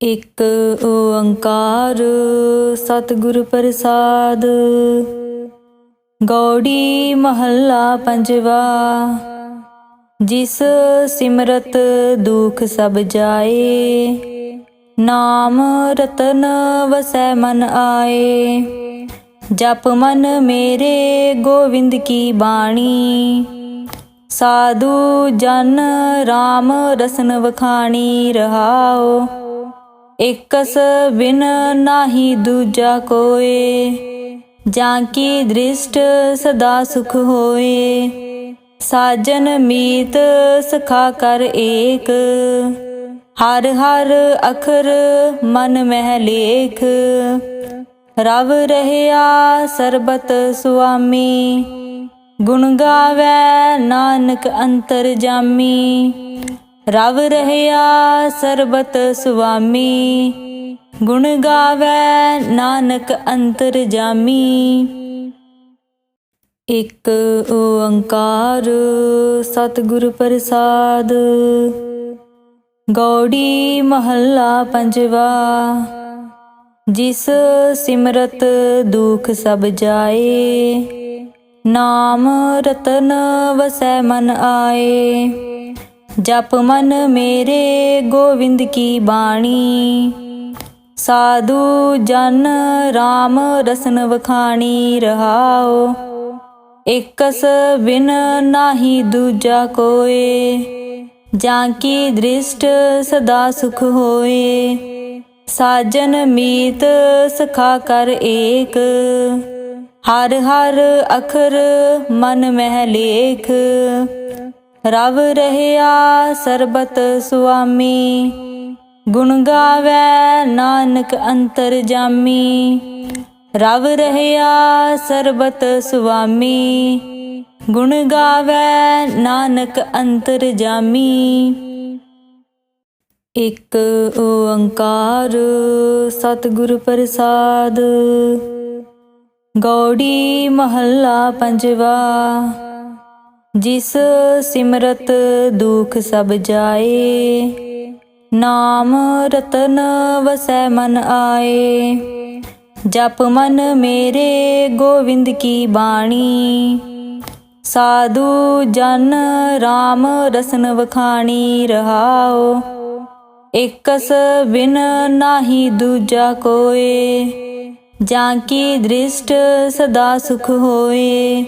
ਇਕ ਓੰਕਾਰ ਸਤਿਗੁਰ ਪ੍ਰਸਾਦ। ਗੌੜੀ ਮਹੱਲਾ ਪੰਜਵਾ, ਜਿਸ ਸਿਮਰਤ ਦੁਖ ਸਭ ਜਾਏ, ਨਾਮ ਰਤਨ ਵਸੈ ਮਨ ਆਏ। ਜਪ ਮਨ ਮੇਰੇ ਗੋਵਿੰਦ ਕੀ ਬਾਣੀ, ਸਾਧੂ ਜਨ RAM ਰਸਨ ਵਖਾਣੀ ਰਹਾਓ। ਇਕਸ ਬਿਨ ਨਾਹੀ ਦੂਜਾ ਕੋਏ, ਜਾਂ ਕੀ ਦ੍ਰਿਸ਼ਟ ਸਦਾ ਸੁਖ ਹੋਏ। ਸਾਜਨ ਮੀਤ ਸਖਾ ਕਰ ਏਕ, ਹਰ ਹਰ ਅਖਰ ਮਨ ਮਹਿ ਲੇਖ। ਰਵ ਰਹਿਆ ਸਰਬਤ ਸੁਆਮੀ, ਗੁਣ ਗਾਵੇ ਨਾਨਕ ਅੰਤਰ ਜਾਮੀ। ਰਵ ਰਹਿਆ ਸਰਬਤ ਸੁਆਮੀ। ਗੁਣ ਗਾਵੇ ਨਾਨਕ ਅੰਤਰ ਜਾਮੀ। ਇਕ ਓੰਕਾਰ ਸਤਿਗੁਰ ਪ੍ਰਸਾਦ। ਗੌੜੀ ਮਹੱਲਾ ਪੰਜਵਾ। ਜਿਸ ਸਿਮਰਤ ਦੁਖ ਸਭ ਜਾਏ। ਨਾਮ ਰਤਨ ਵਸੈ ਮਨ ਆਏ। ਜਪ ਮਨ ਮੇਰੇ ਗੋਵਿੰਦ ਕੀ ਬਾਣੀ। ਸਾਧੂ ਜਨ RAM ਰਸਨ ਵਖਾਣੀ ਰਹਾਓ ਇਕਸ ਬਿਨ ਨਾਹੀ ਦੂਜਾ ਕੋਏ। ਜਾਂ ਕੀ ਦ੍ਰਿਸ਼ਟ ਸਦਾ ਸੁਖ ਹੋਏ। ਸਾਜਨ ਮੀਤ ਸਖਾ ਕਰ ਏਕ। ਹਰ ਹਰ ਅਖਰ ਮਨ ਮਹਿ ਲੇਖ। ਰਵ ਰਹਿਆ ਸਰਬਤ ਸੁਆਮੀ। ਗੁਣ ਗਾਵੇ ਨਾਨਕ ਅੰਤਰ ਜਾਮੀ। ਰਵ ਰਹਿਆ ਸਰਬਤ ਸੁਆਮੀ। ਗੁਣ ਗਾਵੇ ਨਾਨਕ ਅੰਤਰ ਜਾਮੀ। ਇਕ ਓੰਕਾਰ ਸਤਿਗੁਰ ਪ੍ਰਸਾਦ। ਗੌੜੀ ਮਹੱਲਾ ਪੰਜਵਾ। ਜਿਸ ਸਿਮਰਤ ਦੁਖ ਸਭ ਜਾਏ, ਨਾਮ ਰਤਨ ਵਸੈ ਮਨ ਆਏ। ਜਪ ਮਨ ਮੇਰੇ ਗੋਵਿੰਦ ਕੀ ਬਾਣੀ, ਸਾਧੂ ਜਨ RAM ਰਸਨ ਵਖਾਣੀ ਰਹਾਓ ਇਕਸ ਬਿਨ ਨਾਹੀ ਦੂਜਾ ਕੋਏ, ਜਾਂ ਕੀ ਦ੍ਰਿਸ਼ਟ ਸਦਾ ਸੁਖ ਹੋਏ।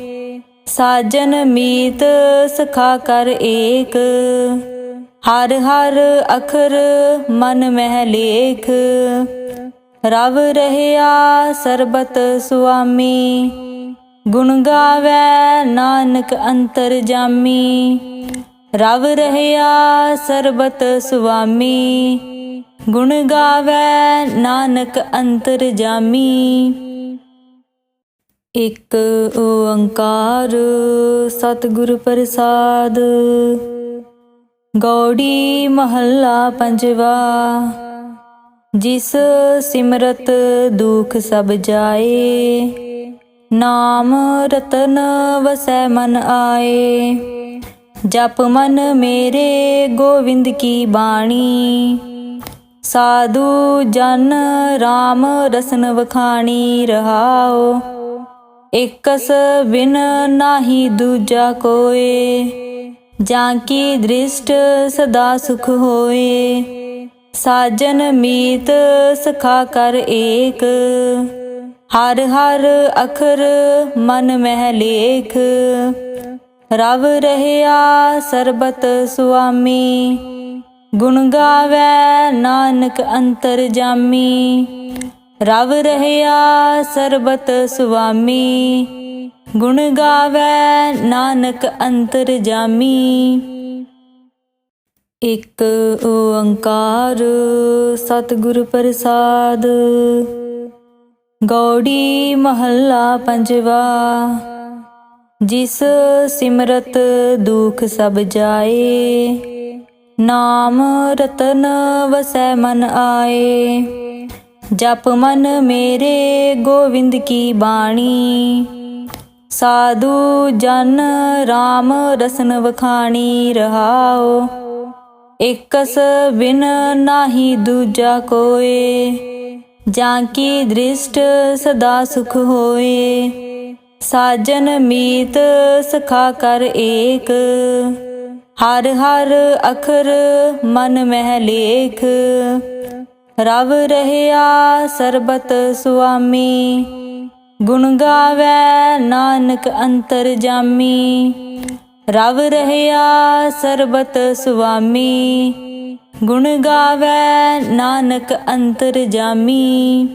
ਸਾਜਨ ਮੀਤ ਸਖਾ ਕਰ ਏਕ। ਹਰ ਹਰ ਅਖਰ ਮਨ ਮਹਿ ਲੇਖ। ਰਵ ਰਹਿਆ ਸਰਬਤ ਸੁਆਮੀ। ਗੁਣ ਗਾਵੇ ਨਾਨਕ ਅੰਤਰ ਜਾਮੀ। ਰਵ ਰਹਿਆ ਸਰਬਤ ਸੁਆਮੀ। ਗੁਣ ਗਾਵੇ ਨਾਨਕ ਅੰਤਰ ਜਾਮੀ। ਇਕ ਓੰਕਾਰ ਸਤਿਗੁਰ ਪ੍ਰਸਾਦ। ਗੌੜੀ ਮਹੱਲਾ ਪੰਜਵਾ, ਜਿਸ ਸਿਮਰਤ ਦੁਖ ਸਭ ਜਾਏ, ਨਾਮ ਰਤਨ ਵਸੈ ਮਨ ਆਏ। ਜਪ ਮਨ ਮੇਰੇ ਗੋਵਿੰਦ ਕੀ ਬਾਣੀ, ਸਾਧੂ ਜਨ RAM ਰਸਨ ਵਖਾਣੀ ਰਹਾਓ ਇਕਸ ਬਿਨ ਨਾਹੀ ਦੂਜਾ ਕੋਏ, ਜਾਂ ਕੀ ਦ੍ਰਿਸ਼ਟ ਸਦਾ ਸੁਖ ਹੋਏ। ਸਾਜਨ ਮੀਤ ਸਖਾ ਕਰ ਏਕ, ਹਰ ਹਰ ਅਖਰ ਮਨ ਮਹਿ ਲੇਖ। ਰਵ ਰਹਿਆ ਸਰਬਤ ਸੁਆਮੀ, ਗੁਣ ਗਾਵੇ ਨਾਨਕ ਅੰਤਰ ਜਾਮੀ। ਰਵ ਰਹਿਆ ਸਰਬਤ ਸੁਆਮੀ। ਗੁਣ ਗਾਵੇ ਨਾਨਕ ਅੰਤਰ ਜਾਮੀ। ਇਕ ਓੰਕਾਰ ਸਤਿਗੁਰ ਪ੍ਰਸਾਦ। ਗੌੜੀ ਮਹੱਲਾ ਪੰਜਵਾ। ਜਿਸ ਸਿਮਰਤ ਦੁਖ ਸਭ ਜਾਏ। ਨਾਮ ਰਤਨ ਵਸੈ ਮਨ ਆਏ। ਜਪ ਮਨ ਮੇਰੇ ਗੋਵਿੰਦ ਕੀ ਬਾਣੀ। ਸਾਧੂ ਜਨ RAM ਰਸਨ ਵਖਾਣੀ ਰਹਾਓ ਇਕਸ ਬਿਨ ਨਾਹੀ ਦੂਜਾ ਕੋਏ। ਜਾਂ ਕੀ ਦ੍ਰਿਸ਼ਟ ਸਦਾ ਸੁਖ ਹੋਏ। ਸਾਜਨ ਮੀਤ ਸਖਾ ਕਰ ਏਕ। ਹਰ ਹਰ ਅਖਰ ਮਨ ਮਹਿ ਲੇਖ। ਰਵ ਰਹਿਆ ਸਰਬਤ ਸੁਆਮੀ। ਗੁਣ ਗਾਵੇ ਨਾਨਕ ਅੰਤਰ ਜਾਮੀ। ਰਵ ਰਹਿਆ ਸਰਬਤ ਸੁਆਮੀ। ਗੁਣ ਗਾਵੇ ਨਾਨਕ ਅੰਤਰ ਜਾਮੀ।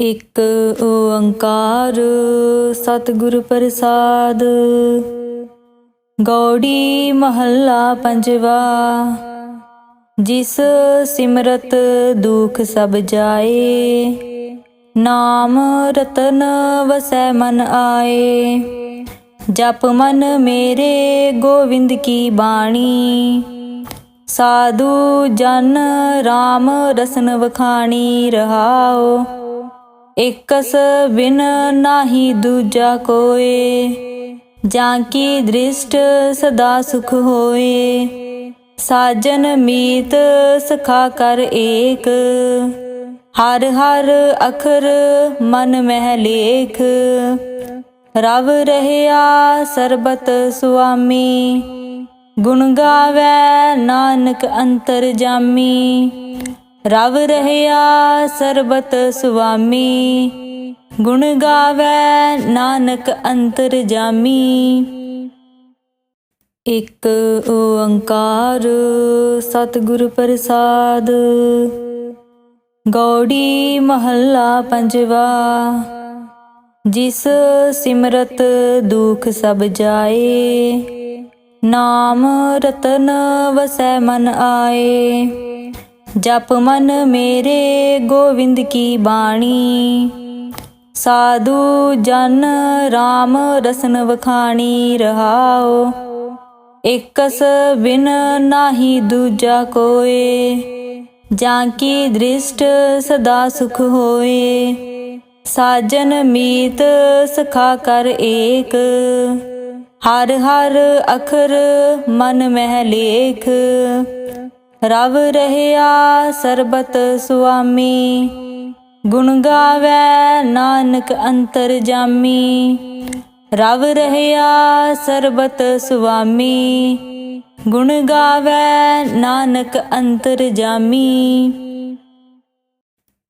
ਇਕ ਓੰਕਾਰ ਸਤਿਗੁਰ ਪ੍ਰਸਾਦ। ਗੌੜੀ ਮਹੱਲਾ ਪੰਜਵਾ। ਜਿਸ ਸਿਮਰਤ ਦੁਖ ਸਭ ਜਾਏ, ਨਾਮ ਰਤਨ ਵਸੈ ਮਨ ਆਏ। ਜਪ ਮਨ ਮੇਰੇ ਗੋਵਿੰਦ ਕੀ ਬਾਣੀ, ਸਾਧੂ ਜਨ RAM ਰਸਨ ਵਖਾਣੀ ਰਹਾਓ ਇਕਸ ਬਿਨ ਨਾਹੀ ਦੂਜਾ ਕੋਏ, ਜਾਂ ਕੀ ਦ੍ਰਿਸ਼ਟ ਸਦਾ ਸੁਖ ਹੋਏ। ਸਾਜਨ ਮੀਤ ਸਖਾ ਕਰ ਏਕ। ਹਰ ਹਰ ਅਖਰ ਮਨ ਮਹਿ ਲੇਖ। ਰਵ ਰਹਿਆ ਸਰਬਤ ਸੁਆਮੀ। ਗੁਣ ਗਾਵੇ ਨਾਨਕ ਅੰਤਰ ਜਾਮੀ। ਰਵ ਰਹਿਆ ਸਰਬਤ ਸੁਆਮੀ। ਗੁਣ ਗਾਵੇ ਨਾਨਕ ਅੰਤਰ ਜਾਮੀ। ਇਕ ਓੰਕਾਰ ਸਤਿਗੁਰ ਪ੍ਰਸਾਦ। ਗੌੜੀ ਮਹੱਲਾ ਪੰਜਵਾ, ਜਿਸ ਸਿਮਰਤ ਦੁਖ ਸਭ ਜਾਏ, ਨਾਮ ਰਤਨ ਵਸੈ ਮਨ ਆਏ। ਜਪ ਮਨ ਮੇਰੇ ਗੋਵਿੰਦ ਕੀ ਬਾਣੀ, ਸਾਧੂ ਜਨ RAM ਰਸਨ ਵਖਾਣੀ ਰਹਾਓ ਇਕਸ ਬਿਨ ਨਾਹੀ ਦੂਜਾ ਕੋਏ, ਜਾਂ ਕੀ ਦ੍ਰਿਸ਼ਟ ਸਦਾ ਸੁਖ ਹੋਏ। ਸਾਜਨ ਮੀਤ ਸਖਾ ਕਰ ਏਕ, ਹਰ ਹਰ ਅਖਰ ਮਨ ਮਹਿ ਲੇਖ। ਰਵ ਰਹਿਆ ਸਰਬਤ ਸੁਆਮੀ, ਗੁਣ ਗਾਵੇ ਨਾਨਕ ਅੰਤਰ ਜਾਮੀ। ਰਵ ਰਹਿਆ ਸਰਬਤ ਸੁਆਮੀ, ਗੁਣ ਗਾਵੇ ਨਾਨਕ ਅੰਤਰ ਜਾਮੀ।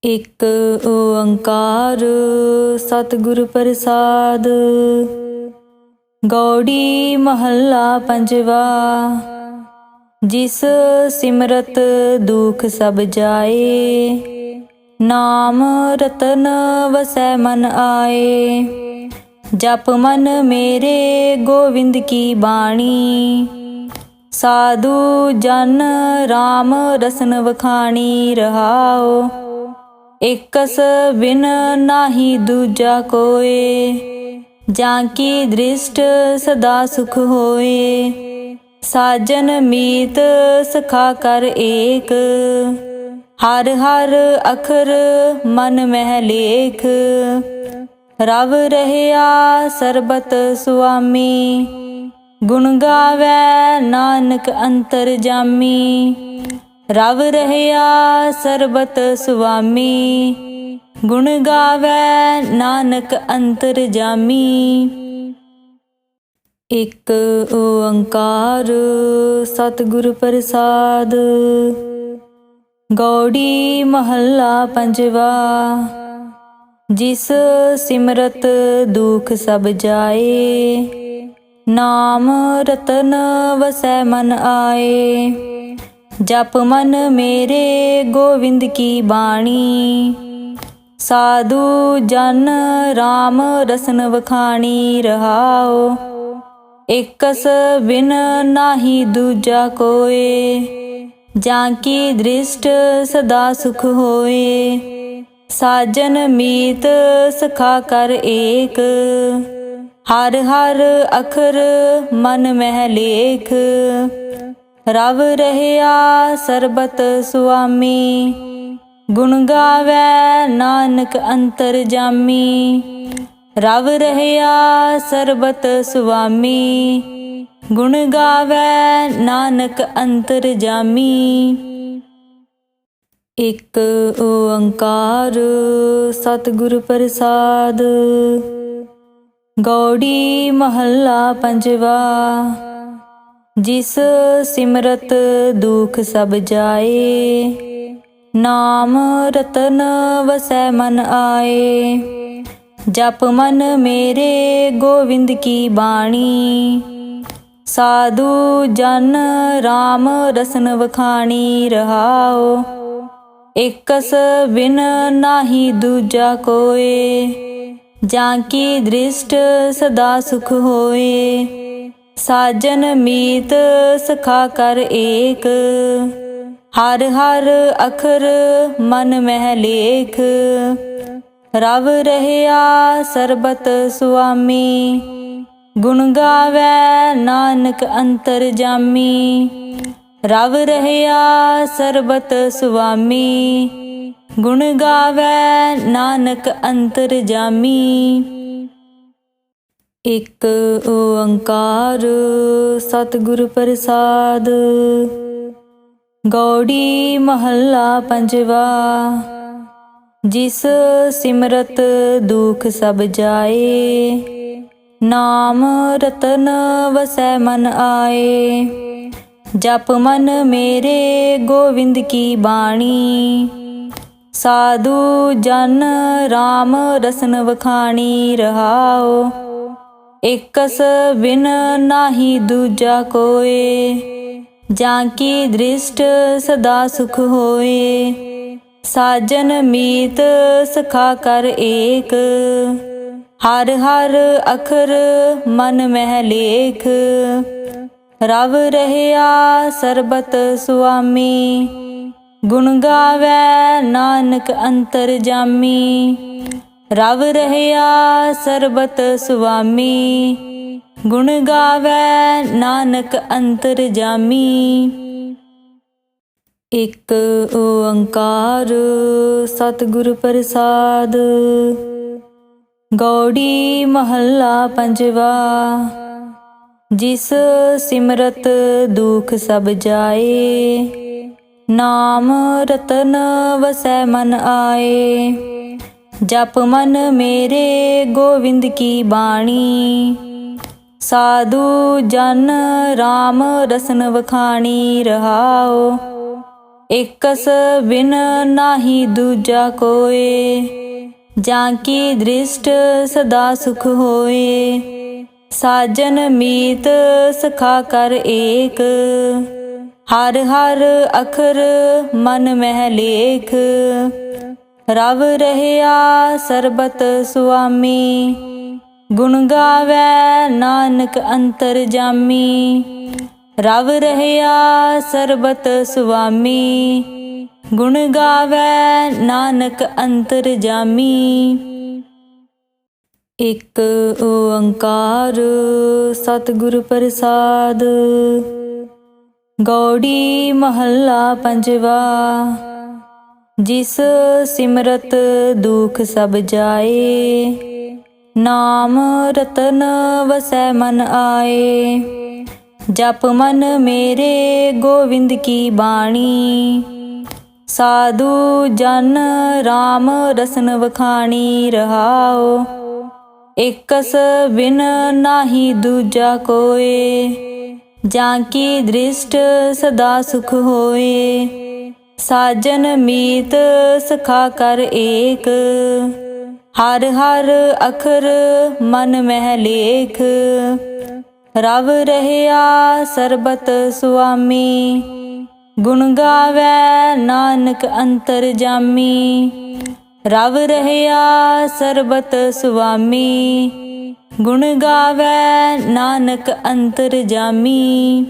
ਇਕ ਓੰਕਾਰ ਸਤਿਗੁਰ ਪ੍ਰਸਾਦ, ਗੌੜੀ ਮਹੱਲਾ ਪੰਜਵਾ, ਜਿਸ ਸਿਮਰਤ ਦੁਖ ਸਭ ਜਾਏ, ਨਾਮ ਰਤਨ ਵਸੈ ਮਨ ਆਏ। ਜਪ ਮਨ ਮੇਰੇ ਗੋਵਿੰਦ ਕੀ ਬਾਣੀ। ਸਾਧੂ ਜਨ RAM ਰਸਨ ਵਖਾਣੀ ਰਹਾਓ ਇਕਸ ਬਿਨ ਨਾਹੀ ਦੂਜਾ ਕੋਏ। ਜਾਂ ਕੀ ਦ੍ਰਿਸ਼ਟ ਸਦਾ ਸੁਖ ਹੋਏ। ਸਾਜਨ ਮੀਤ ਸਖਾ ਕਰ ਏਕ। ਹਰ ਹਰ ਅਖਰ ਮਨ ਮਹਿ ਲੇਖ। ਰਵ ਰਹਿਆ ਸਰਬਤ ਸੁਆਮੀ। ਗੁਣ ਗਾਵੇ ਨਾਨਕ ਅੰਤਰ ਜਾਮੀ। ਰਵ ਰਹਿਆ ਸਰਬਤ ਸੁਆਮੀ। ਗੁਣ ਗਾਵੇ ਨਾਨਕ ਅੰਤਰ ਜਾਮੀ। ਇਕ ਓੰਕਾਰ ਸਤਿਗੁਰ ਪ੍ਰਸਾਦ। ਗੌੜੀ ਮਹੱਲਾ ਪੰਜਵਾ। ਜਿਸ ਸਿਮਰਤ ਦੁਖ ਸਭ ਜਾਏ, ਨਾਮ ਰਤਨ ਵਸੈ ਮਨ ਆਏ। ਜਪ ਮਨ ਮੇਰੇ ਗੋਵਿੰਦ ਕੀ ਬਾਣੀ, ਸਾਧੂ ਜਨ RAM ਰਸਨ ਵਖਾਣੀ ਰਹਾਓ ਇਕਸ ਬਿਨ ਨਾਹੀ ਦੂਜਾ ਕੋਏ, ਜਾਂ ਕੀ ਦ੍ਰਿਸ਼ਟ ਸਦਾ ਸੁਖ ਹੋਏ। ਸਾਜਨ ਮੀਤ ਸਖਾ ਕਰ ਏਕ। ਹਰ ਹਰ ਅਖਰ ਮਨ ਮਹਿ ਲੇਖ। ਰਵ ਰਹਿਆ ਸਰਬਤ ਸੁਆਮੀ। ਗੁਣ ਗਾਵੇ ਨਾਨਕ ਅੰਤਰ ਜਾਮੀ। ਰਵ ਰਹਿਆ ਸਰਬਤ ਸੁਆਮੀ। ਗੁਣ ਗਾਵੇ ਨਾਨਕ ਅੰਤਰ ਜਾਮੀ। ਇਕ ਓੰਕਾਰ ਸਤਿਗੁਰ ਪ੍ਰਸਾਦ। ਗੌੜੀ ਮਹੱਲਾ ਪੰਜਵਾ, ਜਿਸ ਸਿਮਰਤ ਦੁਖ ਸਭ ਜਾਏ, ਨਾਮ ਰਤਨ ਵਸੈ ਮਨ ਆਏ। ਜਪ ਮਨ ਮੇਰੇ ਗੋਵਿੰਦ ਕੀ ਬਾਣੀ, ਸਾਧੂ ਜਨ RAM ਰਸਨ ਵਖਾਣੀ ਰਹਾਓ। ਇਕਸ ਬਿਨ ਨਾਹੀ ਦੂਜਾ ਕੋਏ, ਜਾਂ ਕੀ ਦ੍ਰਿਸ਼ਟ ਸਦਾ ਸੁਖ ਹੋਏ। ਸਾਜਨ ਮੀਤ ਸਖਾ ਕਰ ਏਕ, ਹਰ ਹਰ ਅਖਰ ਮਨ ਮਹਿ ਲੇਖ। ਰਵ ਰਹਿਆ ਸਰਬਤ ਸੁਆਮੀ, ਗੁਣ ਗਾਵੇ ਨਾਨਕ ਅੰਤਰ ਜਾਮੀ। ਰਵ ਰਹਿਆ ਸਰਬਤ ਸੁਆਮੀ, ਗੁਣ ਗਾਵੇ ਨਾਨਕ ਅੰਤਰ ਜਾਮੀ। ਇਕ ਓੰਕਾਰ ਸਤਿਗੁਰ ਪ੍ਰਸਾਦ, ਗੌੜੀ ਮਹੱਲਾ ਪੰਜਵਾ, ਜਿਸ ਸਿਮਰਤ ਦੁਖ ਸਭ ਜਾਏ, ਨਾਮ ਰਤਨ ਵਸੈ ਮਨ ਆਏ। ਜਪ ਮਨ ਮੇਰੇ ਗੋਵਿੰਦ ਕੀ ਬਾਣੀ। ਸਾਧੂ ਜਨ RAM ਰਸਨ ਵਖਾਣੀ ਰਹਾਓ ਇਕਸ ਬਿਨ ਨਾਹੀ ਦੂਜਾ ਕੋਏ। ਜਾਂ ਕੀ ਦ੍ਰਿਸ਼ਟ ਸਦਾ ਸੁਖ ਹੋਏ। ਸਾਜਨ ਮੀਤ ਸਖਾ ਕਰ ਏਕ। ਹਰ ਹਰ ਅਖਰ ਮਨ ਮਹਿ ਲੇਖ। ਰਵ ਰਹਿਆ ਸਰਬਤ ਸੁਆਮੀ। ਗੁਣ ਗਾਵੇ ਨਾਨਕ ਅੰਤਰ ਜਾਮੀ। ਰਵ ਰਹਿਆ ਸਰਬਤ ਸੁਆਮੀ। ਗੁਣ ਗਾਵੇ ਨਾਨਕ ਅੰਤਰ ਜਾਮੀ। ਇੱਕ ਓੰਕਾਰ ਸਤਿਗੁਰ ਪ੍ਰਸਾਦ। ਗੌੜੀ ਮਹੱਲਾ ਪੰਜਵਾ। ਜਿਸ ਸਿਮਰਤ ਦੁਖ ਸਭ ਜਾਏ, ਨਾਮ ਰਤਨ ਵਸੈ ਮਨ ਆਏ। ਜਪ ਮਨ ਮੇਰੇ ਗੋਵਿੰਦ ਕੀ ਬਾਣੀ, ਸਾਧੂ ਜਨ RAM ਰਸਨ ਵਖਾਣੀ ਰਹਾਓ ਇਕਸ ਬਿਨ ਨਾਹੀ ਦੂਜਾ ਕੋਏ, ਜਾਂ ਕੀ ਦ੍ਰਿਸ਼ਟ ਸਦਾ ਸੁਖ ਹੋਏ। ਸਾਜਨ ਮੀਤ ਸਖਾ ਕਰ ਏਕ। ਹਰ ਹਰ ਅਖਰ ਮਨ ਮਹਿ ਲੇਖ। ਰਵ ਰਹਿਆ ਸਰਬਤ ਸੁਆਮੀ। ਗੁਣ ਗਾਵੇ ਨਾਨਕ ਅੰਤਰ ਜਾਮੀ। ਰਵ ਰਹਿਆ ਸਰਬਤ ਸੁਆਮੀ। ਗੁਣ ਗਾਵੇ ਨਾਨਕ ਅੰਤਰ ਜਾਮੀ। ਇਕ ਓੰਕਾਰ ਸਤਿਗੁਰ ਪ੍ਰਸਾਦ। ਗੌੜੀ ਮਹੱਲਾ ਪੰਜਵਾ, ਜਿਸ ਸਿਮਰਤ ਦੁਖ ਸਭ ਜਾਏ, ਨਾਮ ਰਤਨ ਵਸੈ ਮਨ ਆਏ। ਜਪ ਮਨ ਮੇਰੇ ਗੋਵਿੰਦ ਕੀ ਬਾਣੀ, ਸਾਧੂ ਜਨ RAM ਰਸਨ ਵਖਾਣੀ ਰਹਾਓ ਇਕਸ ਬਿਨ ਨਾਹੀ ਦੂਜਾ ਕੋਏ, ਜਾਂ ਕੀ ਦ੍ਰਿਸ਼ਟ ਸਦਾ ਸੁਖ ਹੋਏ। ਸਾਜਨ ਮੀਤ ਸਖਾ ਕਰ ਏਕ, ਹਰ ਹਰ ਅਖਰ ਮਨ ਮਹਿ ਲੇਖ। ਰਵ ਰਹਿਆ ਸਰਬਤ ਸੁਆਮੀ, ਗੁਣ ਗਾਵੇ ਨਾਨਕ ਅੰਤਰ ਜਾਮੀ। ਰਵ ਰਹਿਆ ਸਰਬਤ ਸੁਆਮੀ, ਗੁਣ ਗਾਵੇ ਨਾਨਕ ਅੰਤਰ ਜਾਮੀ।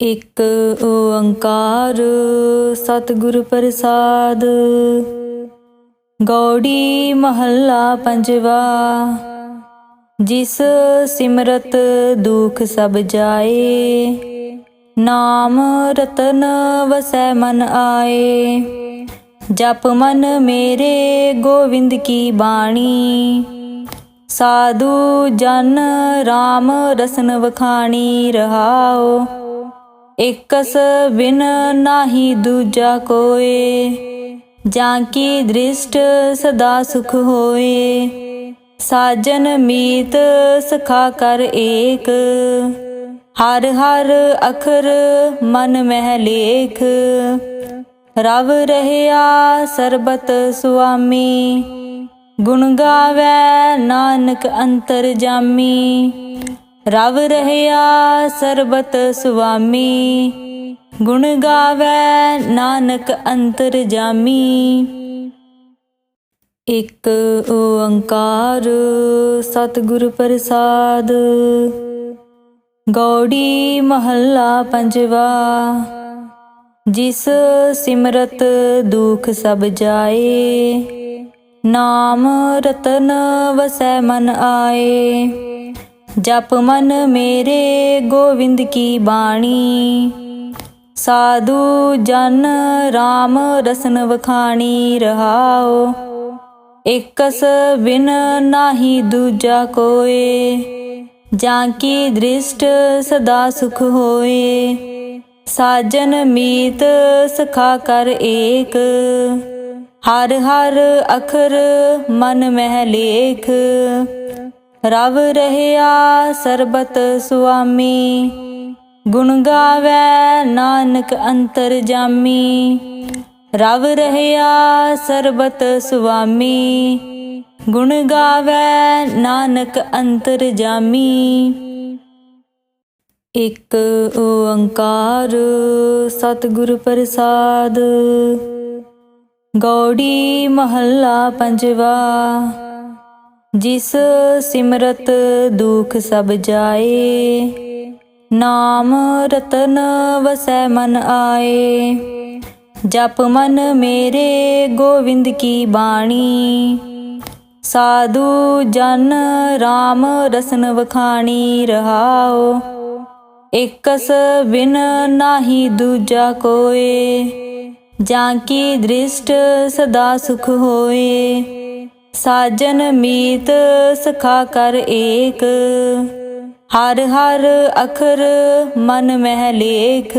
ਇਕ ਓੰਕਾਰ ਸਤਿਗੁਰ ਪ੍ਰਸਾਦ, ਗੌੜੀ ਮਹੱਲਾ ਪੰਜਵਾ, ਜਿਸ ਸਿਮਰਤ ਦੁਖ ਸਭ ਜਾਏ, ਨਾਮ ਰਤਨ ਵਸੈ ਮਨ ਆਏ। ਜਪ ਮਨ ਮੇਰੇ ਗੋਵਿੰਦ ਕੀ ਬਾਣੀ। ਸਾਧੂ ਜਨ RAM ਰਸਨ ਵਖਾਣੀ ਰਹਾਓ ਇਕਸ ਬਿਨ ਨਾਹੀ ਦੂਜਾ ਕੋਏ। ਜਾਂ ਕੀ ਦ੍ਰਿਸ਼ਟ ਸਦਾ ਸੁਖ ਹੋਏ। ਸਾਜਨ ਮੀਤ ਸਖਾ ਕਰ ਏਕ। ਹਰ ਹਰ ਅਖਰ ਮਨ ਮਹਿ ਲੇਖ। ਰਵ ਰਹਿਆ ਸਰਬਤ ਸੁਆਮੀ। ਗੁਣ ਗਾਵੇ ਨਾਨਕ ਅੰਤਰ ਜਾਮੀ। ਰਵ ਰਹਿਆ ਸਰਬਤ ਸੁਆਮੀ। ਗੁਣ ਗਾਵੇ ਨਾਨਕ ਅੰਤਰ ਜਾਮੀ। ਇਕ ਓੰਕਾਰ ਸਤਿਗੁਰ ਪ੍ਰਸਾਦ। ਗੌੜੀ ਮਹੱਲਾ ਪੰਜਵਾ। ਜਿਸ ਸਿਮਰਤ ਦੁਖ ਸਭ ਜਾਏ, ਨਾਮ ਰਤਨ ਵਸੈ ਮਨ ਆਏ। ਜਪ ਮਨ ਮੇਰੇ ਗੋਵਿੰਦ ਕੀ ਬਾਣੀ, ਸਾਧੂ ਜਨ RAM ਰਸਨ ਵਖਾਣੀ ਰਹਾਓ ਇਕਸ ਬਿਨ ਨਾਹੀ ਦੂਜਾ ਕੋਏ, ਜਾਂ ਕੀ ਦ੍ਰਿਸ਼ਟ ਸਦਾ ਸੁਖ ਹੋਏ। ਸਾਜਨ ਮੀਤ ਸਖਾ ਕਰ ਏਕ। ਹਰ ਹਰ ਅਖਰ ਮਨ ਮਹਿ ਲੇਖ। ਰਵ ਰਹਿਆ ਸਰਬਤ ਸੁਆਮੀ। ਗੁਣ ਗਾਵੇ ਨਾਨਕ ਅੰਤਰ ਜਾਮੀ। ਰਵ ਰਹਿਆ ਸਰਬਤ ਸੁਆਮੀ। ਗੁਣ ਗਾਵੇ ਨਾਨਕ ਅੰਤਰ ਜਾਮੀ। ਇਕ ਓੰਕਾਰ ਸਤਿਗੁਰ ਪ੍ਰਸਾਦ। ਗੌੜੀ ਮਹੱਲਾ ਪੰਜਵਾ, ਜਿਸ ਸਿਮਰਤ ਦੁਖ ਸਭ ਜਾਏ, ਨਾਮ ਰਤਨ ਵਸੈ ਮਨ ਆਏ। ਜਪ ਮਨ ਮੇਰੇ ਗੋਵਿੰਦ ਕੀ ਬਾਣੀ, ਸਾਧੂ ਜਨ RAM ਰਸਨ ਵਖਾਣੀ ਰਹਾਓ ਇਕਸ ਬਿਨ ਨਾਹੀ ਦੂਜਾ ਕੋਏ, ਜਾਂ ਕੀ ਦ੍ਰਿਸ਼ਟ ਸਦਾ ਸੁਖ ਹੋਏ। ਸਾਜਨ ਮੀਤ ਸਖਾ ਕਰ ਏਕ, ਹਰ ਹਰ ਅਖਰ ਮਨ ਮਹਿ ਲੇਖ।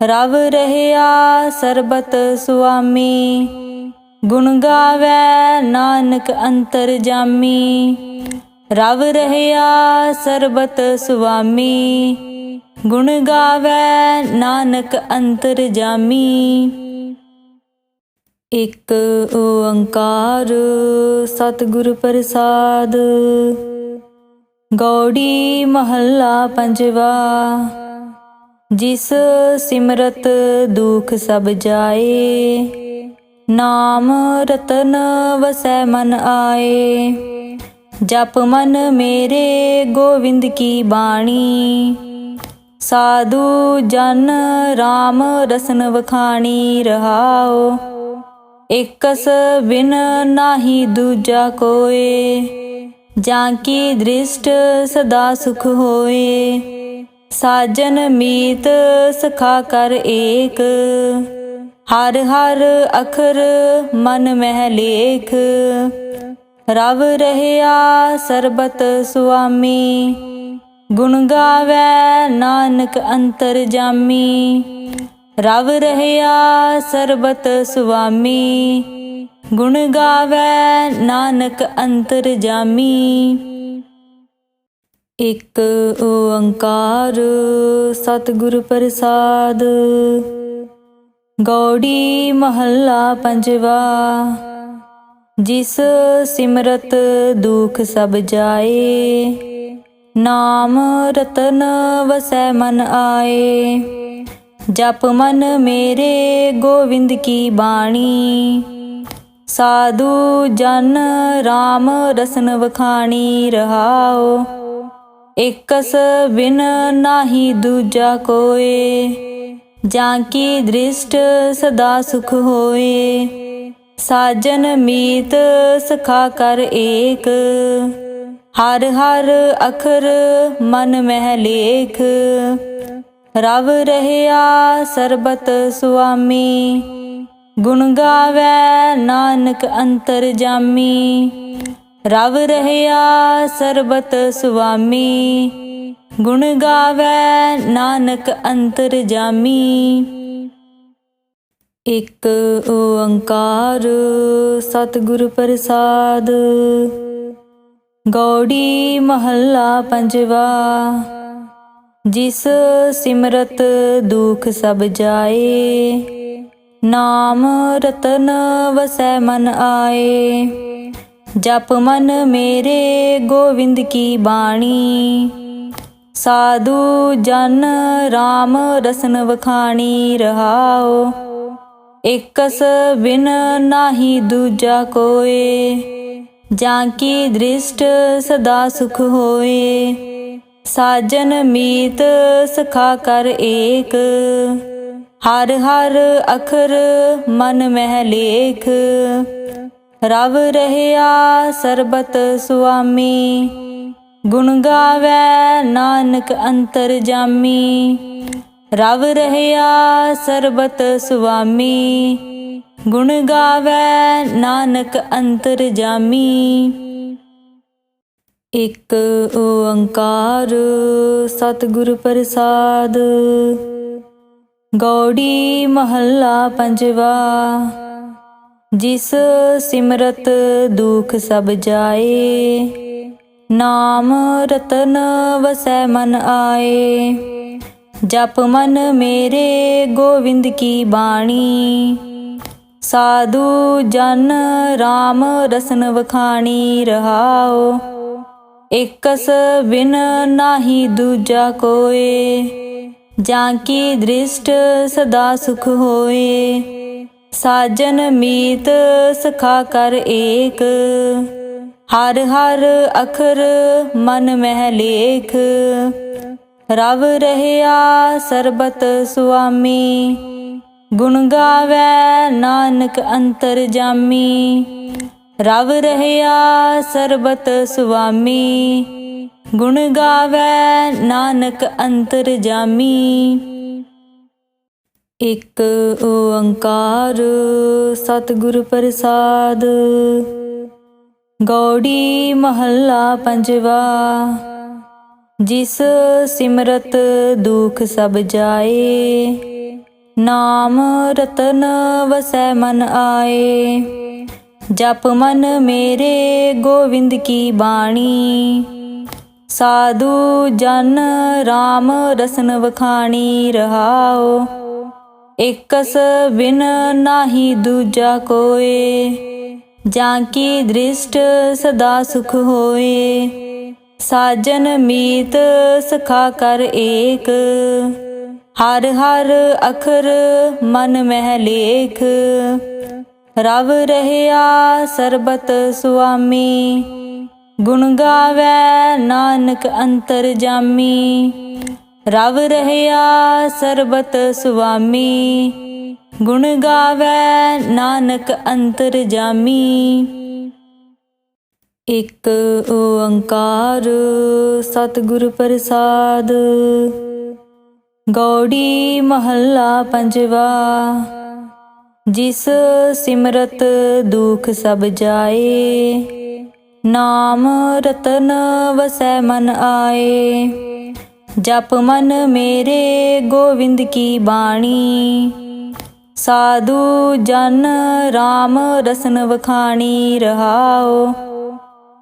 ਰਵ ਰਹਿਆ ਸਰਬਤ ਸੁਆਮੀ, ਗੁਣ ਗਾਵੇ ਨਾਨਕ ਅੰਤਰ ਜਾਮੀ। ਰਵ ਰਹਿਆ ਸਰਬਤ ਸੁਆਮੀ, ਗੁਣ ਗਾਵੇ ਨਾਨਕ ਅੰਤਰ ਜਾਮੀ। ਇਕ ਓੰਕਾਰ ਸਤਿਗੁਰ ਪ੍ਰਸਾਦ, ਗੌੜੀ ਮਹੱਲਾ ਪੰਜਵਾ, ਜਿਸ ਸਿਮਰਤ ਦੁਖ ਸਭ ਜਾਏ, ਨਾਮ ਰਤਨ ਵਸੈ ਮਨ ਆਏ। ਜਪ ਮਨ ਮੇਰੇ ਗੋਵਿੰਦ ਕੀ ਬਾਣੀ। ਸਾਧੂ ਜਨ RAM ਰਸਨ ਵਖਾਣੀ ਰਹਾਓ ਇਕਸ ਬਿਨ ਨਾਹੀ ਦੂਜਾ ਕੋਏ। ਜਾਂ ਕੀ ਦ੍ਰਿਸ਼ਟ ਸਦਾ ਸੁਖ ਹੋਏ। ਸਾਜਨ ਮੀਤ ਸਖਾ ਕਰ ਏਕ। ਹਰ ਹਰ ਅਖਰ ਮਨ ਮਹਿ ਲੇਖ। ਰਵ ਰਹਿਆ ਸਰਬਤ ਸੁਆਮੀ। ਗੁਣ ਗਾਵੇ ਨਾਨਕ ਅੰਤਰ ਜਾਮੀ। ਰਵ ਰਹਿਆ ਸਰਬਤ ਸੁਆਮੀ। ਗੁਣ ਗਾਵੇ ਨਾਨਕ ਅੰਤਰ ਜਾਮੀ। ਇਕ ਓੰਕਾਰ ਸਤਿਗੁਰ ਪ੍ਰਸਾਦ। ਗੌੜੀ ਮਹੱਲਾ ਪੰਜਵਾ। ਜਿਸ ਸਿਮਰਤ ਦੁਖ ਸਭ ਜਾਏ, ਨਾਮ ਰਤਨ ਵਸੈ ਮਨ ਆਏ। ਜਪ ਮਨ ਮੇਰੇ ਗੋਵਿੰਦ ਕੀ ਬਾਣੀ, ਸਾਧੂ ਜਨ RAM ਰਸਨ ਵਖਾਣੀ ਰਹਾਓ ਇਕਸ ਬਿਨ ਨਾਹੀ ਦੂਜਾ ਕੋਏ, ਜਾਂ ਕੀ ਦ੍ਰਿਸ਼ਟ ਸਦਾ ਸੁਖ ਹੋਏ। ਸਾਜਨ ਮੀਤ ਸਖਾ ਕਰ ਏਕ। ਹਰ ਹਰ ਅਖਰ ਮਨ ਮਹਿ ਲੇਖ। ਰਵ ਰਹਿਆ ਸਰਬਤ ਸੁਆਮੀ। ਗੁਣ ਗਾਵੇ ਨਾਨਕ ਅੰਤਰ ਜਾਮੀ। ਰਵ ਰਹਿਆ ਸਰਬਤ ਸੁਆਮੀ। ਗੁਣ ਗਾਵੇ ਨਾਨਕ ਅੰਤਰ ਜਾਮੀ। ਇਕ ਓੰਕਾਰ ਸਤਿਗੁਰ ਪ੍ਰਸਾਦ। ਗੌੜੀ ਮਹੱਲਾ ਪੰਜਵਾ, ਜਿਸ ਸਿਮਰਤ ਦੁਖ ਸਭ ਜਾਏ, ਨਾਮ ਰਤਨ ਵਸੈ ਮਨ ਆਏ। ਜਪ ਮਨ ਮੇਰੇ ਗੋਵਿੰਦ ਕੀ ਬਾਣੀ, ਸਾਧੂ ਜਨ RAM ਰਸਨ ਵਖਾਣੀ ਰਹਾਓ ਇਕਸ ਬਿਨ ਨਾਹੀ ਦੂਜਾ ਕੋਏ, ਜਾਂ ਕੀ ਦ੍ਰਿਸ਼ਟ ਸਦਾ ਸੁਖ ਹੋਏ। ਸਾਜਨ ਮੀਤ ਸਖਾ ਕਰ ਏਕ, ਹਰ ਹਰ ਅਖਰ ਮਨ ਮਹਿ ਲੇਖ। ਰਵ ਰਹਿਆ ਸਰਬਤ ਸੁਆਮੀ, ਗੁਣ ਗਾਵੇ ਨਾਨਕ ਅੰਤਰ ਜਾਮੀ। ਰਵ ਰਹਿਆ ਸਰਬਤ ਸੁਆਮੀ। ਗੁਣ ਗਾਵੇ ਨਾਨਕ ਅੰਤਰ ਜਾਮੀ। ਇਕ ਓੰਕਾਰ ਸਤਿਗੁਰ ਪ੍ਰਸਾਦ। ਗੌੜੀ ਮਹੱਲਾ ਪੰਜਵਾ। ਜਿਸ ਸਿਮਰਤ ਦੁਖ ਸਭ ਜਾਏ। ਨਾਮ ਰਤਨ ਵਸੈ ਮਨ ਆਏ। ਜਪ ਮਨ ਮੇਰੇ ਗੋਵਿੰਦ ਕੀ ਬਾਣੀ। ਸਾਧੂ ਜਨ RAM ਰਸਨ ਵਖਾਣੀ ਰਹਾਓ ਇਕਸ ਬਿਨ ਨਾਹੀ ਦੂਜਾ ਕੋਏ। ਜਾਂ ਕੀ ਦ੍ਰਿਸ਼ਟ ਸਦਾ ਸੁਖ ਹੋਏ। ਸਾਜਨ ਮੀਤ ਸਖਾ ਕਰ ਏਕ। ਹਰ ਹਰ ਅਖਰ ਮਨ ਮਹਿ ਲੇਖ। ਰਵ ਰਹਿਆ ਸਰਬਤ ਸੁਆਮੀ। ਗੁਣ ਗਾਵੇ ਨਾਨਕ ਅੰਤਰ ਜਾਮੀ। ਰਵ ਰਹਿਆ ਸਰਬਤ ਸੁਆਮੀ। ਗੁਣ ਗਾਵੇ ਨਾਨਕ ਅੰਤਰ ਜਾਮੀ। ਇਕ ਓੰਕਾਰ ਸਤਿਗੁਰ ਪ੍ਰਸਾਦ। ਗੌੜੀ ਮਹੱਲਾ ਪੰਜਵਾ। ਜਿਸ ਸਿਮਰਤ ਦੁਖ ਸਭ ਜਾਏ, ਨਾਮ ਰਤਨ ਵਸੈ ਮਨ ਆਏ। ਜਪ ਮਨ ਮੇਰੇ ਗੋਵਿੰਦ ਕੀ ਬਾਣੀ, ਸਾਧੂ ਜਨ RAM ਰਸਨ ਵਖਾਣੀ ਰਹਾਓ ਇਕਸ ਬਿਨ ਨਾਹੀ ਦੂਜਾ ਕੋਏ, ਜਾਂ ਕੀ ਦ੍ਰਿਸ਼ਟ ਸਦਾ ਸੁਖ ਹੋਏ। ਸਾਜਨ ਮੀਤ ਸਖਾ ਕਰ ਏਕ। ਹਰ ਹਰ ਅਖਰ ਮਨ ਮਹਿ ਲੇਖ। ਰਵ ਰਹਿਆ ਸਰਬਤ ਸੁਆਮੀ। ਗੁਣ ਗਾਵੇ ਨਾਨਕ ਅੰਤਰ ਜਾਮੀ। ਰਵ ਰਹਿਆ ਸਰਬਤ ਸੁਆਮੀ। ਗੁਣ ਗਾਵੇ ਨਾਨਕ ਅੰਤਰ ਜਾਮੀ। ਇਕ ਓੰਕਾਰ ਸਤਿਗੁਰ ਪ੍ਰਸਾਦ। ਗੌੜੀ ਮਹੱਲਾ ਪੰਜਵਾ, ਜਿਸ ਸਿਮਰਤ ਦੁਖ ਸਭ ਜਾਏ, ਨਾਮ ਰਤਨ ਵਸੈ ਮਨ ਆਏ। ਜਪ ਮਨ ਮੇਰੇ ਗੋਵਿੰਦ ਕੀ ਬਾਣੀ, ਸਾਧੂ ਜਨ RAM ਰਸਨ ਵਖਾਣੀ ਰਹਾਓ।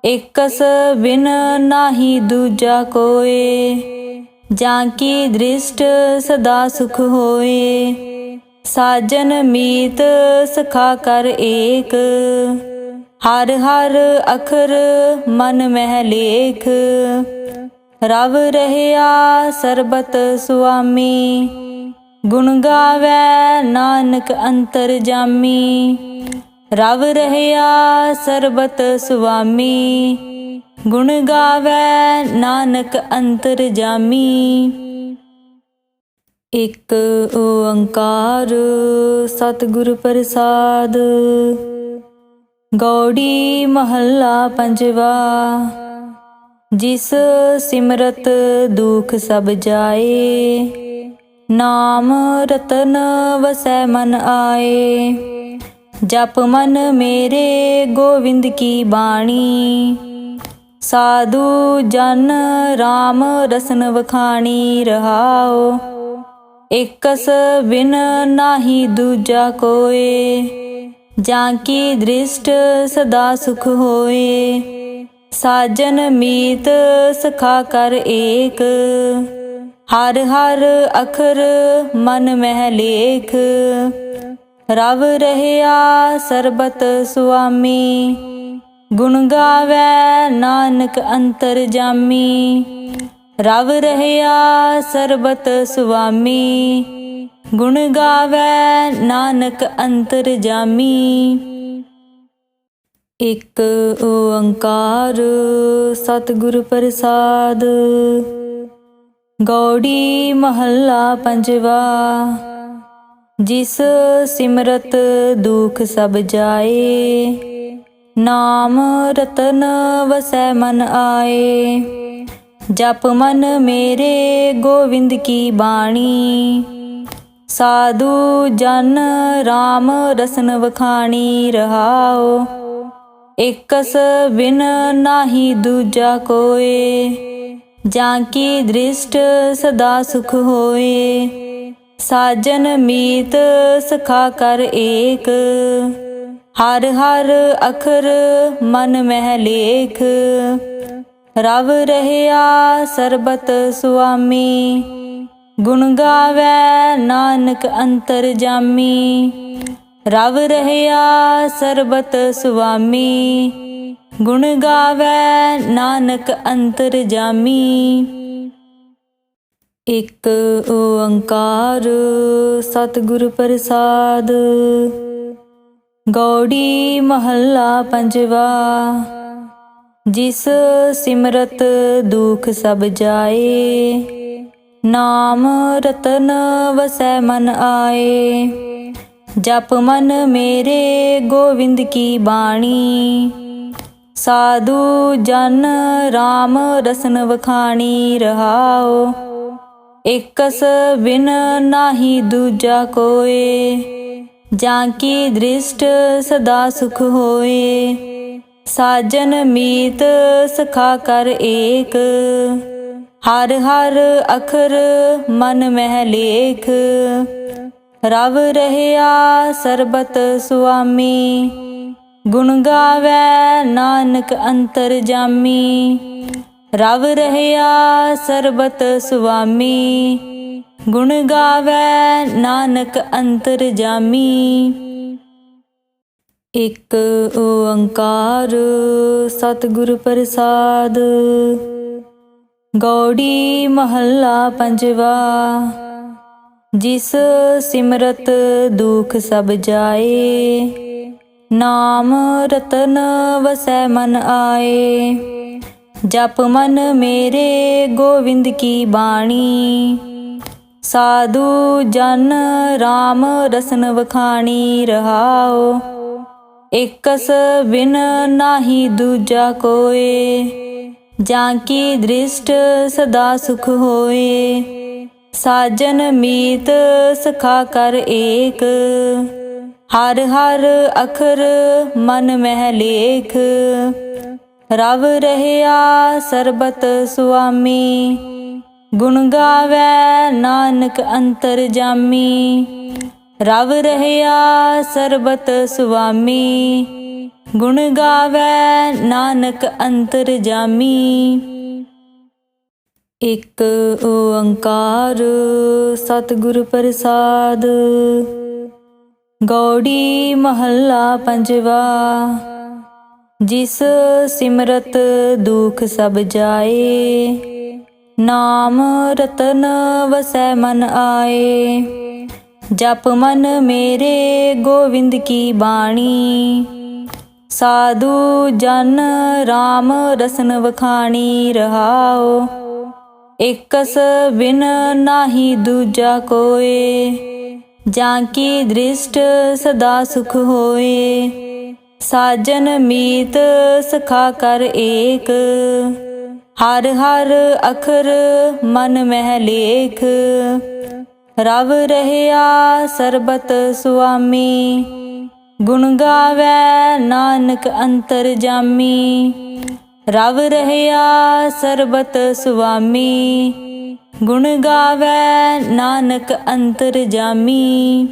ਇਕਸ ਬਿਨ ਨਾਹੀ ਦੂਜਾ ਕੋਏ, ਜਾਂ ਕੀ ਦ੍ਰਿਸ਼ਟ ਸਦਾ ਸੁਖ ਹੋਏ। ਸਾਜਨ ਮੀਤ ਸਖਾ ਕਰ ਏਕ, ਹਰ ਹਰ ਅਖਰ ਮਨ ਮਹਿ ਲੇਖ। ਰਵ ਰਹਿਆ ਸਰਬਤ ਸੁਆਮੀ, ਗੁਣ ਗਾਵੇ ਨਾਨਕ ਅੰਤਰ ਜਾਮੀ। ਰਵ ਰਹਿਆ ਸਰਬਤ ਸੁਆਮੀ। ਗੁਣ ਗਾਵੇ ਨਾਨਕ ਅੰਤਰ ਜਾਮੀ। ਇਕ ਓੰਕਾਰ ਸਤਿਗੁਰ ਪ੍ਰਸਾਦ। ਗੌੜੀ ਮਹੱਲਾ ਪੰਜਵਾ। ਜਿਸ ਸਿਮਰਤ ਦੁਖ ਸਭ ਜਾਏ। ਨਾਮ ਰਤਨ ਵਸੈ ਮਨ ਆਏ। ਜਪ ਮਨ ਮੇਰੇ ਗੋਵਿੰਦ ਕੀ ਬਾਣੀ। ਸਾਧੂ ਜਨ RAM ਰਸਨ ਵਖਾਣੀ ਰਹਾਓ ਇਕਸ ਬਿਨ ਨਾਹੀ ਦੂਜਾ ਕੋਏ। ਜਾਂ ਕੀ ਦ੍ਰਿਸ਼ਟ ਸਦਾ ਸੁਖ ਹੋਏ। ਸਾਜਨ ਮੀਤ ਸਖਾ ਕਰ ਏਕ। ਹਰ ਹਰ ਅਖਰ ਮਨ ਮਹਿ ਲੇਖ। ਰਵ ਰਹਿਆ ਸਰਬਤ ਸੁਆਮੀ। ਗੁਣ ਗਾਵੇ ਨਾਨਕ ਅੰਤਰ ਜਾਮੀ। ਰਵ ਰਹਿਆ ਸਰਬਤ ਸੁਆਮੀ। ਗੁਣ ਗਾਵੇ ਨਾਨਕ ਅੰਤਰ ਜਾਮੀ। ਇਕ ਓੰਕਾਰ ਸਤਿਗੁਰ ਪ੍ਰਸਾਦ। ਗੌੜੀ ਮਹੱਲਾ ਪੰਜਵਾ। ਜਿਸ ਸਿਮਰਤ ਦੁਖ ਸਭ ਜਾਏ, ਨਾਮ ਰਤਨ ਵਸੈ ਮਨ ਆਏ। ਜਪ ਮਨ ਮੇਰੇ ਗੋਵਿੰਦ ਕੀ ਬਾਣੀ, ਸਾਧੂ ਜਨ RAM ਰਸਨ ਵਖਾਣੀ ਰਹਾਓ ਇਕਸ ਬਿਨ ਨਾਹੀ ਦੂਜਾ ਕੋਏ, ਜਾਂ ਕੀ ਦ੍ਰਿਸ਼ਟ ਸਦਾ ਸੁਖ ਹੋਏ। ਸਾਜਨ ਮੀਤ ਸਖਾ ਕਰ ਏਕ। ਹਰ ਹਰ ਅਖਰ ਮਨ ਮਹਿ ਲੇਖ। ਰਵ ਰਹਿਆ ਸਰਬਤ ਸੁਆਮੀ। ਗੁਣ ਗਾਵੇ ਨਾਨਕ ਅੰਤਰ ਜਾਮੀ। ਰਵ ਰਹਿਆ ਸਰਬਤ ਸੁਆਮੀ। ਗੁਣ ਗਾਵੇ ਨਾਨਕ ਅੰਤਰ ਜਾਮੀ। ਇਕ ਓੰਕਾਰ ਸਤਿਗੁਰ ਪ੍ਰਸਾਦ। ਗੌੜੀ ਮਹੱਲਾ ਪੰਜਵਾ, ਜਿਸ ਸਿਮਰਤ ਦੁਖ ਸਭ ਜਾਏ, ਨਾਮ ਰਤਨ ਵਸੈ ਮਨ ਆਏ। ਜਪ ਮਨ ਮੇਰੇ ਗੋਵਿੰਦ ਕੀ ਬਾਣੀ, ਸਾਧੂ ਜਨ RAM ਰਸਨ ਵਖਾਣੀ ਰਹਾਓ ਇਕਸ ਬਿਨ ਨਾਹੀ ਦੂਜਾ ਕੋਏ, ਜਾਂ ਕੀ ਦ੍ਰਿਸ਼ਟ ਸਦਾ ਸੁਖ ਹੋਏ। ਸਾਜਨ ਮੀਤ ਸਖਾ ਕਰ ਏਕ, ਹਰ ਹਰ ਅਖਰ ਮਨ ਮਹਿ ਲੇਖ। ਰਵ ਰਹਿਆ ਸਰਬਤ ਸੁਆਮੀ, ਗੁਣ ਗਾਵੇ ਨਾਨਕ ਅੰਤਰ ਜਾਮੀ। ਰਵ ਰਹਿਆ ਸਰਬਤ ਸੁਆਮੀ, ਗੁਣ ਗਾਵੇ ਨਾਨਕ ਅੰਤਰ ਜਾਮੀ। ਇਕ ਓੰਕਾਰ ਸਤਿਗੁਰ ਪ੍ਰਸਾਦ, ਗੌੜੀ ਮਹੱਲਾ ਪੰਜਵਾ, ਜਿਸ ਸਿਮਰਤ ਦੁਖ ਸਭ ਜਾਏ, ਨਾਮ ਰਤਨ ਵਸੈ ਮਨ ਆਏ। ਜਪ ਮਨ ਮੇਰੇ ਗੋਵਿੰਦ ਕੀ ਬਾਣੀ। ਸਾਧੂ ਜਨ RAM ਰਸਨ ਵਖਾਣੀ ਰਹਾਓ ਇਕਸ ਬਿਨ ਨਾਹੀ ਦੂਜਾ ਕੋਏ। ਜਾਂ ਕੀ ਦ੍ਰਿਸ਼ਟ ਸਦਾ ਸੁਖ ਹੋਏ। ਸਾਜਨ ਮੀਤ ਸਖਾ ਕਰ ਏਕ। ਹਰ ਹਰ ਅਖਰ ਮਨ ਮਹਿ ਲੇਖ। ਰਵ ਰਹਿਆ ਸਰਬਤ ਸੁਆਮੀ। ਗੁਣ ਗਾਵੇ ਨਾਨਕ ਅੰਤਰ ਜਾਮੀ। ਰਵ ਰਹਿਆ ਸਰਬਤ ਸੁਆਮੀ। ਗੁਣ ਗਾਵੇ ਨਾਨਕ ਅੰਤਰ ਜਾਮੀ। ਇਕ ਓੰਕਾਰ ਸਤਿਗੁਰ ਪ੍ਰਸਾਦ। ਗੌੜੀ ਮਹੱਲਾ ਪੰਜਵਾ। ਜਿਸ ਸਿਮਰਤ ਦੁਖ ਸਭ ਜਾਏ, ਨਾਮ ਰਤਨ ਵਸੈ ਮਨ ਆਏ। ਜਪ ਮਨ ਮੇਰੇ ਗੋਵਿੰਦ ਕੀ ਬਾਣੀ, ਸਾਧੂ ਜਨ RAM ਰਸਨ ਵਖਾਣੀ ਰਹਾਓ ਇਕਸ ਬਿਨ ਨਾਹੀ ਦੂਜਾ ਕੋਏ, ਜਾਂ ਕੀ ਦ੍ਰਿਸ਼ਟ ਸਦਾ ਸੁਖ ਹੋਏ। ਸਾਜਨ ਮੀਤ ਸਖਾ ਕਰ ਏਕ। ਹਰ ਹਰ ਅਖਰ ਮਨ ਮਹਿ ਲੇਖ। ਰਵ ਰਹਿਆ ਸਰਬਤ ਸੁਆਮੀ। ਗੁਣ ਗਾਵੇ ਨਾਨਕ ਅੰਤਰ ਜਾਮੀ। ਰਵ ਰਹਿਆ ਸਰਬਤ ਸੁਆਮੀ। ਗੁਣ ਗਾਵੇ ਨਾਨਕ ਅੰਤਰ ਜਾਮੀ।